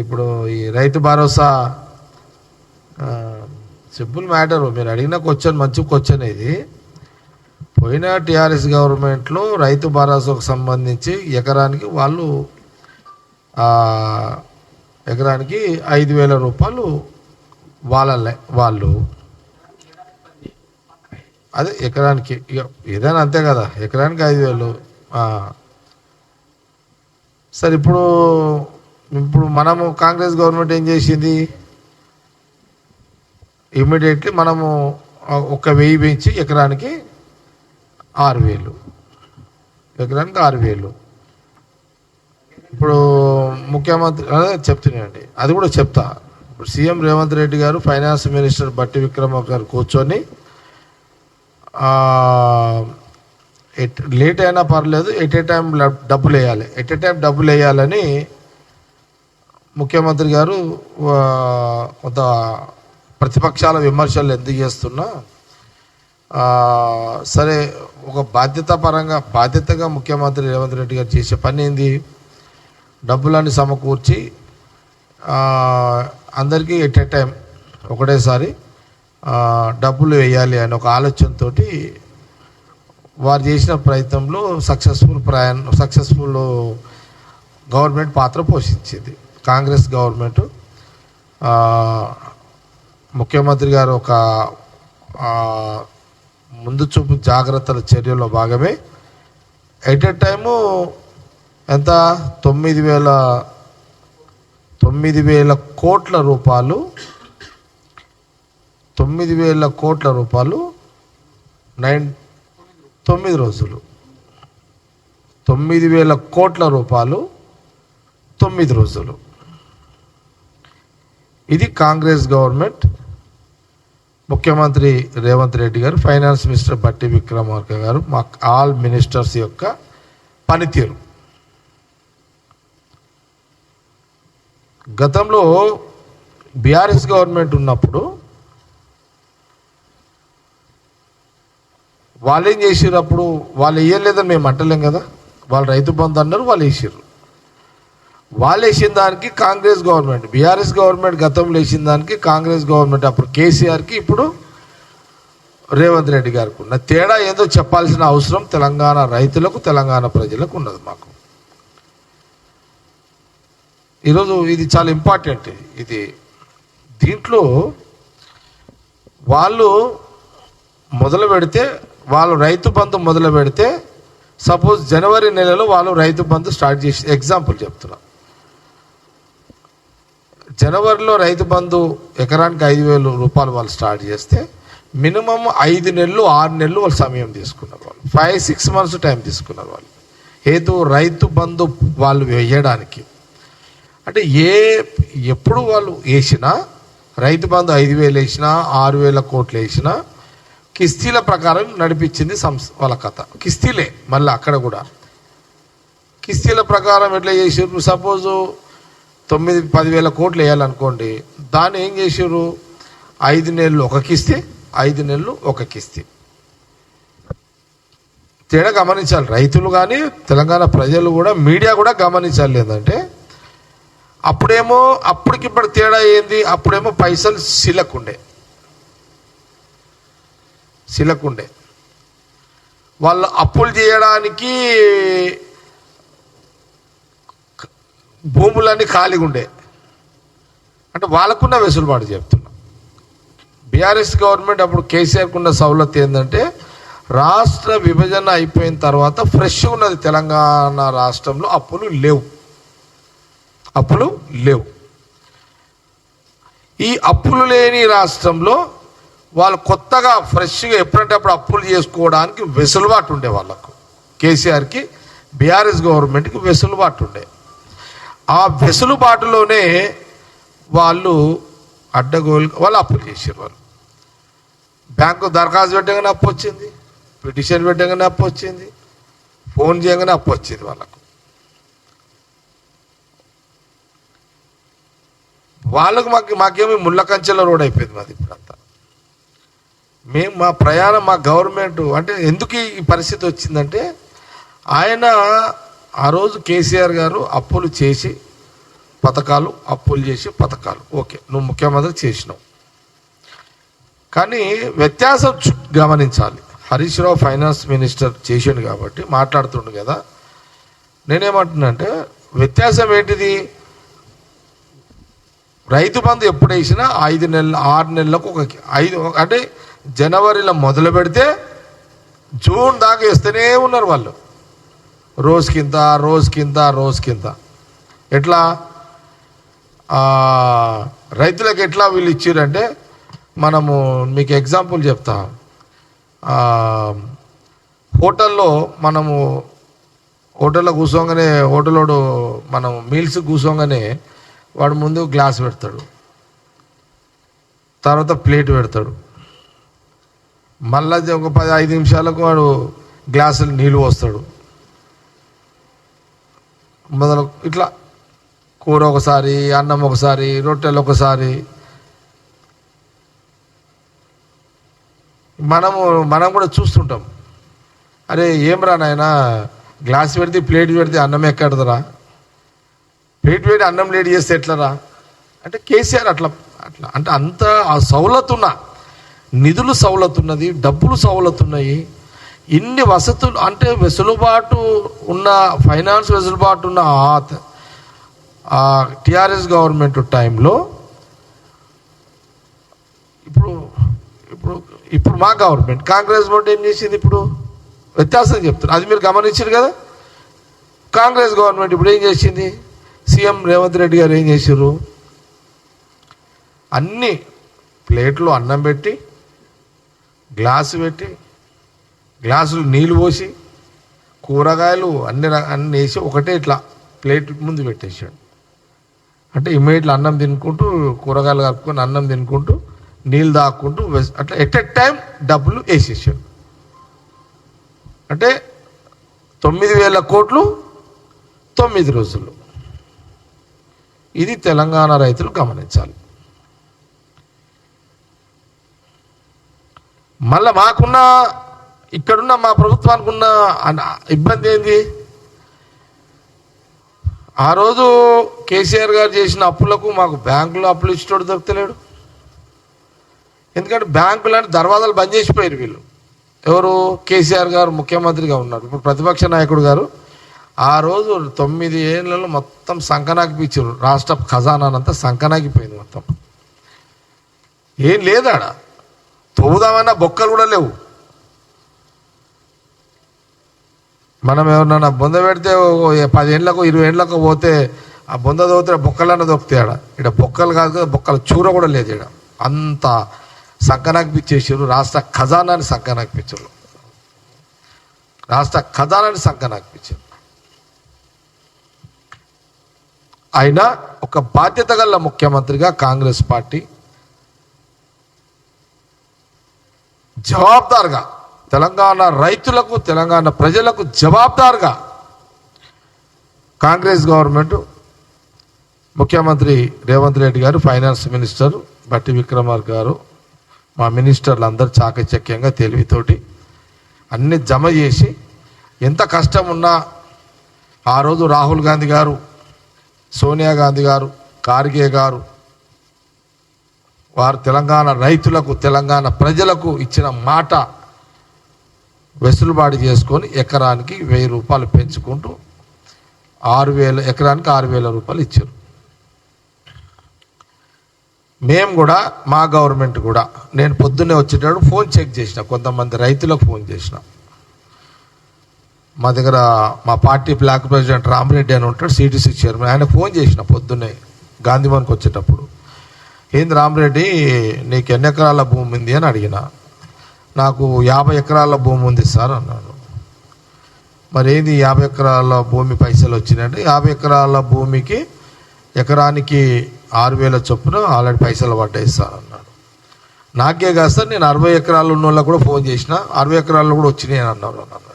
ఇప్పుడు ఈ Rythu Bharosa simple matter. మీరు అడిగిన క్వశ్చన్ మంచి క్వశ్చన్ ఇది. పోయిన టీఆర్ఎస్ గవర్నమెంట్లో రైతు భరోసాకు సంబంధించి ఎకరానికి వాళ్ళు ఎకరానికి ఐదు వేల రూపాయలు వాళ్ళ వాళ్ళు. అదే ఎకరానికి ఇక ఏదైనా అంతే కదా ఎకరానికి ఐదు వేలు. సరే ఇప్పుడు ఇప్పుడు మనము కాంగ్రెస్ గవర్నమెంట్ ఏం చేసింది? ఇమ్మీడియట్లీ మనము ఒక వెయ్యి పెంచి ఎకరానికి ఆరు వేలు. ఎకరానికి ఆరు వేలు. ఇప్పుడు ముఖ్యమంత్రి చెప్తున్నాయండి చెప్తున్నానండి. అది కూడా చెప్తా. ఇప్పుడు సీఎం రేవంత్ రెడ్డి గారు ఫైనాన్స్ మినిస్టర్ బట్టి విక్రమ గారు కూర్చొని ఎట్ లేట్ అయినా పర్లేదు ఎట్ ఏ టైం డబ్బులు వేయాలి. ఎట్ ఏ టైం డబ్బులు వేయాలని ముఖ్యమంత్రి గారు కొంత ప్రతిపక్షాల విమర్శలు ఎందుకు చేస్తున్నా సరే ఒక బాధ్యత పరంగా బాధ్యతగా ముఖ్యమంత్రి రేవంత్ రెడ్డి గారు చేసే పని ఏంది? డబ్బులన్నీ సమకూర్చి అందరికీ ఎట్ ఎ టైం ఒకటేసారి డబ్బులు వేయాలి అనే ఒక ఆలోచనతో వారు చేసిన ప్రయత్నంలో సక్సెస్ఫుల్ ప్రయాణం సక్సెస్ఫుల్ గవర్నమెంట్ పాత్ర పోషించింది. కాంగ్రెస్ గవర్నమెంట్ ముఖ్యమంత్రి గారు ఒక ముందు చూపు జాగ్రత్తల చర్యలో భాగమే. ఎట్ ఎ టైము ఎంత? తొమ్మిది వేల తొమ్మిది వేల కోట్ల రూపాయలు. తొమ్మిది వేల కోట్ల రూపాయలు. నైన్ తొమ్మిది రోజులు. తొమ్మిది వేల కోట్ల రూపాయలు తొమ్మిది రోజులు. ఇది కాంగ్రెస్ గవర్నమెంట్. ముఖ్యమంత్రి రేవంత్ రెడ్డి గారు ఫైనాన్స్ మినిస్టర్ బట్టి విక్రమార్క గారు మా ఆల్ మినిస్టర్స్ యొక్క పనితీరు. గతంలో బీఆర్ఎస్ గవర్నమెంట్ ఉన్నప్పుడు వాళ్ళు ఏం చేసారు అప్పుడు? వాళ్ళు వేయలేదని మేము అంటలేం కదా? వాళ్ళు రైతు బంధు అన్నారు వాళ్ళు వేసారు వాళ్ళు వేసిన దానికి కాంగ్రెస్ గవర్నమెంట్ బీఆర్ఎస్ గవర్నమెంట్ గతంలో వేసిన దానికి కాంగ్రెస్ గవర్నమెంట్ అప్పుడు కేసీఆర్కి ఇప్పుడు రేవంత్ రెడ్డి గారికి ఉన్న తేడా ఏదో చెప్పాల్సిన అవసరం తెలంగాణ రైతులకు తెలంగాణ ప్రజలకు ఉన్నది మాకు. ఈరోజు ఇది చాలా ఇంపార్టెంట్. ఇది దీంట్లో వాళ్ళు మొదలు పెడితే వాళ్ళు రైతు బంధు మొదలు పెడితే సపోజ్ జనవరి నెలలో వాళ్ళు రైతు బంధు స్టార్ట్ చేసి ఎగ్జాంపుల్ చెప్తున్నా. జనవరిలో రైతు బంధు ఎకరానికి ఐదు వేలు రూపాయలు వాళ్ళు స్టార్ట్ చేస్తే మినిమం ఐదు నెలలు ఆరు నెలలు వాళ్ళు సమయం తీసుకున్నారు వాళ్ళు. ఫైవ్ సిక్స్ మంత్స్ టైం తీసుకున్నారు వాళ్ళు. ఏదో రైతు బంధు వాళ్ళు వేయడానికి. అంటే ఏ ఎప్పుడు వాళ్ళు వేసినా రైతు బంధు ఐదు వేలు వేసినా ఆరు వేల కోట్లు వేసినా కిస్తీల ప్రకారం నడిపించింది సంస్థ వాళ్ళ కథ. కిస్తీలే మళ్ళీ అక్కడ కూడా. కిస్తీల ప్రకారం ఎట్లా చేసారు సపోజు తొమ్మిది పదివేల కోట్లు వేయాలనుకోండి దాన్ని ఏం చేసారు ఐదు నెలలు ఒక కిస్తీ ఐదు నెలలు ఒక కిస్తీ. తేడా గమనించాలి. రైతులు కానీ తెలంగాణ ప్రజలు కూడా మీడియా కూడా గమనించాలి ఏంటంటే అప్పుడేమో అప్పటికి ఇప్పుడు తేడా ఏంది? అప్పుడేమో పైసలు సిలకుండే సిలకుండే వాళ్ళు అప్పులు చేయడానికి భూములన్నీ ఖాళీగా ఉండే అంటే వాళ్ళకున్న వెసులుబాటు చెప్తున్నా. బీఆర్ఎస్ గవర్నమెంట్ అప్పుడు కేసీఆర్కి ఉన్న సౌలత్ ఏంటంటే రాష్ట్ర విభజన అయిపోయిన తర్వాత ఫ్రెష్ ఉన్నది తెలంగాణ రాష్ట్రంలో అప్పులు లేవు. అప్పులు లేవు. ఈ అప్పులు లేని రాష్ట్రంలో వాళ్ళు కొత్తగా ఫ్రెష్గా ఎప్పుడంటే అప్పుడు అప్పులు చేసుకోవడానికి వెసులుబాటు ఉండే వాళ్ళకు. కేసీఆర్కి బీఆర్ఎస్ గవర్నమెంట్కి వెసులుబాటు ఉండే. ఆ వెసులుబాటులోనే వాళ్ళు అడ్డగోలు వాళ్ళు అప్పులు చేసారు వాళ్ళు. బ్యాంకు దరఖాస్తు పెట్టగానే అప్పు వచ్చింది పిటిషన్ పెట్టగానే అప్పు వచ్చింది ఫోన్ చేయగానే అప్పు వచ్చింది వాళ్ళకు. వాళ్ళకు మాకు మాకేమి ముళ్ళ కంచెల రోడ్ అయిపోయింది మాది ఇప్పుడంతా. మేము మా ప్రయాణం మా గవర్నమెంట్ అంటే ఎందుకు ఈ పరిస్థితి వచ్చిందంటే ఆయన ఆ రోజు కేసీఆర్ గారు అప్పులు చేసి పథకాలు అప్పులు చేసి పథకాలు. ఓకే నువ్వు ముఖ్యమంత్రి చేసినావు. కానీ వ్యత్యాసం గమనించాలి. హరీష్ రావు ఫైనాన్స్ మినిస్టర్ చేసిండు కాబట్టి మాట్లాడుతుండు కదా. నేనేమంటున్నా అంటే వ్యత్యాసం ఏంటిది? రైతు బంధు ఎప్పుడు వేసినా ఐదు నెలలు ఆరు నెలలకు ఒక ఐదు అంటే జనవరిలో మొదలు పెడితే జూన్ దాకా వేస్తూనే ఉన్నారు వాళ్ళు. రోజుకింత రోజు కింద ఎట్లా? రైతులకు ఎట్లా వీళ్ళు ఇచ్చారంటే మనము మీకు ఎగ్జాంపుల్ చెప్తా. హోటల్లో మనము హోటల్లో కూర్చోగానే హోటల్లో మనం మీల్స్ కూర్చోగానే వాడు ముందు గ్లాస్ పెడతాడు. తర్వాత ప్లేట్ పెడతాడు. మళ్ళా ఒక పది ఐదు నిమిషాలకు వాడు గ్లాసులు నీళ్ళు పోస్తాడు. మొదలు ఇట్లా కూర ఒకసారి అన్నం ఒకసారి రొట్టెలు ఒకసారి. మనము మనం కూడా చూస్తుంటాం. అరే ఏం రా నాయన? గ్లాస్ పెడితే ప్లేట్ పెడితే అన్నం ఎక్కడదరా? పేటు వేడి అన్నం లేడి చేస్తే ఎట్లరా? అంటే కేసీఆర్ అట్లా అట్లా. అంటే అంత ఆ సౌలత్ నిధులు సౌలత్ ఉన్నది డబ్బులు సౌలత్ ఇన్ని వసతులు అంటే వెసులుబాటు ఉన్న ఫైనాన్స్ వెసులుబాటు ఉన్న ఆ- ఆ టిఆర్ఎస్ గవర్నమెంట్ టైంలో ఇప్పుడు ఇప్పుడు ఇప్పుడు మా గవర్నమెంట్ కాంగ్రెస్ గవర్నమెంట్ ఏం చేసింది ఇప్పుడు? వ్యత్యాసం చెప్తున్నారు అది మీరు గమనించారు కదా? కాంగ్రెస్ గవర్నమెంట్ ఇప్పుడు ఏం చేసింది? సీఎం రేవంత్ రెడ్డి గారు ఏం చేశారు అన్ని ప్లేట్లు అన్నం పెట్టి గ్లాసు పెట్టి గ్లాసులు నీళ్ళు పోసి కూరగాయలు అన్ని ర- అన్ని వేసి ఒకటే ఇట్లా ప్లేట్ ముందు పెట్టేశాడు అంటే ఇమ్మీడియట్లీ అన్నం తినుకుంటూ కూరగాయలు కలుపుకొని అన్నం తినుకుంటూ నీళ్ళు దాక్కుంటూ అట్లా ఎట్ ఎ టైం డబ్బులు వేసేసాడు. అంటే తొమ్మిది వేల కోట్లు తొమ్మిది రోజులు. ఇది తెలంగాణ రైతులు గమనించాలి. మళ్ళా మాకున్న ఇక్కడున్న మా ప్రభుత్వానికి ఉన్న ఇబ్బంది ఏంది? ఆ రోజు కేసీఆర్ గారు చేసిన అప్పులకు మాకు బ్యాంకులో అప్పులు ఇచ్చేటోడు దొరకలేడు ఎందుకంటే బ్యాంకులు అంటే దర్వాజాలు బంద్ చేసిపోయారు వీళ్ళు. ఎవరు? కేసీఆర్ గారు ముఖ్యమంత్రిగా ఉన్నారు. ఇప్పుడు ప్రతిపక్ష నాయకుడు గారు ఆ రోజు తొమ్మిది ఏళ్ళలో మొత్తం సంకనాకిపించారు రాష్ట్ర ఖజానానంతా సంకనాకిపోయింది మొత్తం. ఏం లేదాడ? తవ్వుదామన్నా బొక్కలు కూడా లేవు. మనం ఎవరన్నా బొంద పెడితే పదేళ్ళకు పది ఇరవై ఏళ్ళకు పోతే ఆ బొంద దొరికితే బొక్కలన్న దొరుకుతాయి ఆడ. ఇక్కడ బొక్కలు కాదు కదా బొక్కల చూర కూడా లేదు ఇక్కడ అంత సంకనాకిపించేసారు రాష్ట్ర ఖజానాన్ని సంకనాకిపించారు రాష్ట్ర ఖజానాన్ని సంకనాకిపించారు ఆయన ఒక బాధ్యత గల ముఖ్యమంత్రిగా కాంగ్రెస్ పార్టీ జవాబుదారుగా తెలంగాణ రైతులకు తెలంగాణ ప్రజలకు జవాబుదారుగా కాంగ్రెస్ గవర్నమెంట్ ముఖ్యమంత్రి రేవంత్ రెడ్డి గారు ఫైనాన్స్ మినిస్టర్ బట్టి విక్రమార్ గారు మా మినిస్టర్లు అందరూ చాకచక్యంగా తెలివితోటి అన్ని జమ చేసి ఎంత కష్టం ఉన్నా ఆ రోజు రాహుల్ గాంధీ గారు సోనియా గాంధీ గారు కార్గే గారు వారు తెలంగాణ రైతులకు తెలంగాణ ప్రజలకు ఇచ్చిన మాట వెసులుబాటు చేసుకొని ఎకరానికి వెయ్యి రూపాయలు పెంచుకుంటూ ఆరు వేల ఎకరానికి ఆరు వేల రూపాయలు ఇచ్చారు. మేము కూడా మా గవర్నమెంట్ కూడా నేను పొద్దున్నే వచ్చేటప్పుడు ఫోన్ చెక్ చేసిన కొంతమంది రైతులకు ఫోన్ చేసిన. మా దగ్గర మా పార్టీ బ్లాక్ ప్రెసిడెంట్ రామరెడ్డి అని ఉంటాడు సిటీసీ చైర్మన్. ఆయన ఫోన్ చేసిన పొద్దున్నే గాంధీవన్కి వచ్చేటప్పుడు. ఏంది రామరెడ్డి నీకు ఎన్ని ఎకరాల భూమి ఉంది? అని అడిగిన. నాకు యాభై ఎకరాల భూమి ఉంది సార్ అన్నాడు. మరి ఏంది యాభై ఎకరాల భూమి పైసలు వచ్చినాయంటే యాభై ఎకరాల భూమికి ఎకరానికి ఆరు వేల చొప్పున ఆల్రెడీ పైసలు పడ్డాయి సార్ అన్నాడు. నాకే కాదు సార్ నేను అరవై ఎకరాలు ఉన్న వాళ్ళకి కూడా ఫోన్ చేసిన అరవై ఎకరాల్లో కూడా వచ్చినాయి అని అన్నారు అన్నాడు.